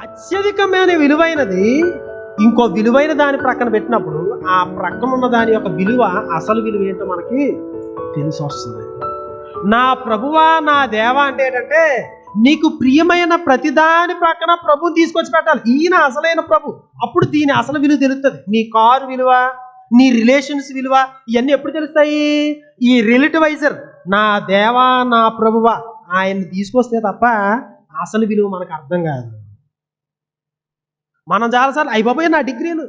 అత్యధికమైన విలువైనది ఇంకో విలువైన దాని ప్రక్కన పెట్టినప్పుడు ఆ ప్రక్కన ఉన్న దాని యొక్క విలువ అసలు విలువ ఏంటో మనకి తెలిసి వస్తుంది. నా ప్రభువా నా దేవా అంటే ఏంటంటే నీకు ప్రియమైన ప్రతిదాని ప్రక్కన ప్రభు తీసుకొచ్చి పెట్టాలి. ఈయన అసలైన ప్రభు. అప్పుడు దీని అసలు విలువ తెలుస్తుంది నీ కారు విలువ నీ రిలేషన్స్ విలువ ఇవన్నీ ఎప్పుడు తెలుస్తాయి? ఈ రిలేటివైజర్ నా దేవా నా ప్రభువా. ఆయన్ని తీసుకొస్తే తప్ప అసలు విలువ మనకు అర్థం కాదు. మనం చాలాసార్లు అయిపోయి నా డిగ్రీలు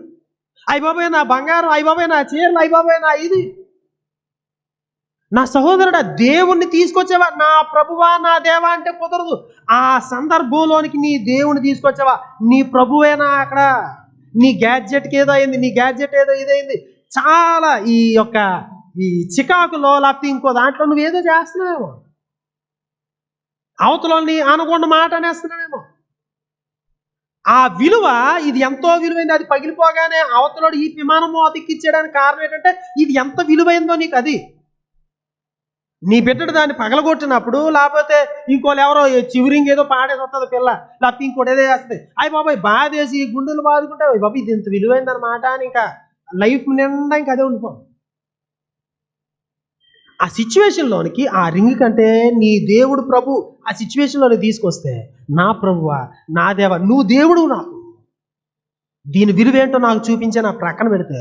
అయిపోయి నా బంగారం అయిపోయి నా చీరలు అయిపోయి నా ఇది. నా సహోదరుడు దేవుణ్ణి తీసుకొచ్చేవా? నా ప్రభువా నా దేవా అంటే కుదరదు. ఆ సందర్భంలోనికి నీ దేవుని తీసుకొచ్చావా? నీ ప్రభువేనా అక్కడ? నీ గ్యాడ్జెట్కి ఏదో అయింది నీ గ్యాడ్జెట్ ఏదో ఇదైంది? చాలా ఈ యొక్క ఈ చికాకులో లేకపోతే ఇంకో దాంట్లో నువ్వు ఏదో చేస్తున్నావు అవతలని అనుకున్న మాట అనేస్తున్నామేమో ఆ విలువ ఇది ఎంతో విలువైంది అది పగిలిపోగానే అవతలోడు ఈ విమానము అతికిచ్చేయడానికి కారణం ఏంటంటే ఇది ఎంత విలువైందో నీకు అది. నీ బిడ్డడు దాన్ని పగలగొట్టినప్పుడు లేకపోతే ఇంకోళ్ళు ఎవరో చివరింగ్ ఏదో పాడేది వస్తుంది పిల్ల లేకపోతే ఇంకోటి ఏదో చేస్తుంది అయ్యి బాబాయ్ బాధేసి గుండెలు బాదుకుంటే బాబు ఇది ఇంత విలువైందన్నమాట అని ఇంకా లైఫ్ నిండా ఇంకా అదే ఉండిపో ఆ సిచ్యువేషన్లోనికి ఆ రింగ్ కంటే నీ దేవుడు ప్రభు ఆ సిచ్యువేషన్లోని తీసుకొస్తే నా ప్రభువా నా దేవ నువ్వు దేవుడు నాకు. దీని విలువేంటో నాకు చూపించే నా ప్రక్కన పెడితే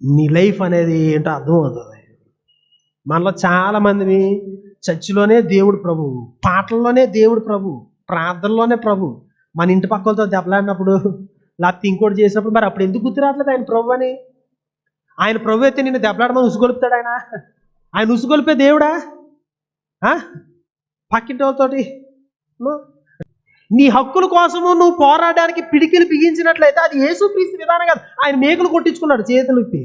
నీ లైఫ్ అనేది ఏంటో అర్థమవుతుంది మనలో చాలామందిని చర్చిలోనే దేవుడు ప్రభు పాటల్లోనే దేవుడు ప్రభు ప్రార్థనలోనే ప్రభు మన ఇంటి పక్కలతో దెబ్బలాడినప్పుడు లేకపోతే ఇంకోటి చేసినప్పుడు మరి అప్పుడు ఎందుకు గుర్తురావట్లేదు ఆయన ప్రభు అని? ఆయన ప్రభు అయితే నిన్ను దెబ్బలాడమని ఉసుగొలుపుతాడు ఆయన. ఆయన ఉసుగొలిపే దేవుడా? ఆ? పక్కింటి వాళ్ళతోటి. నీ హక్కుల కోసము నువ్వు పోరాడడానికి పిడికిలు బిగించినట్లయితే అది యేసుక్రీస్తు విధానం కాదు. ఆయన మేకులు కొట్టించుకున్నాడు చేతులు ఇప్పి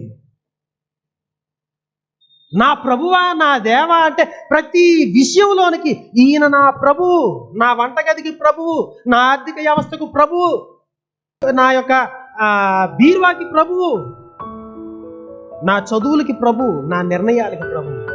నా ప్రభువా నా దేవా అంటే ప్రతి విషయంలోనికి ఈయన నా ప్రభు నా వంటగదికి ప్రభువు నా ఆర్థిక వ్యవస్థకు ప్రభువు నా యొక్క బీర్వాకి ప్రభువు నా చదువులకి ప్రభు నా నిర్ణయాలకి ప్రభు.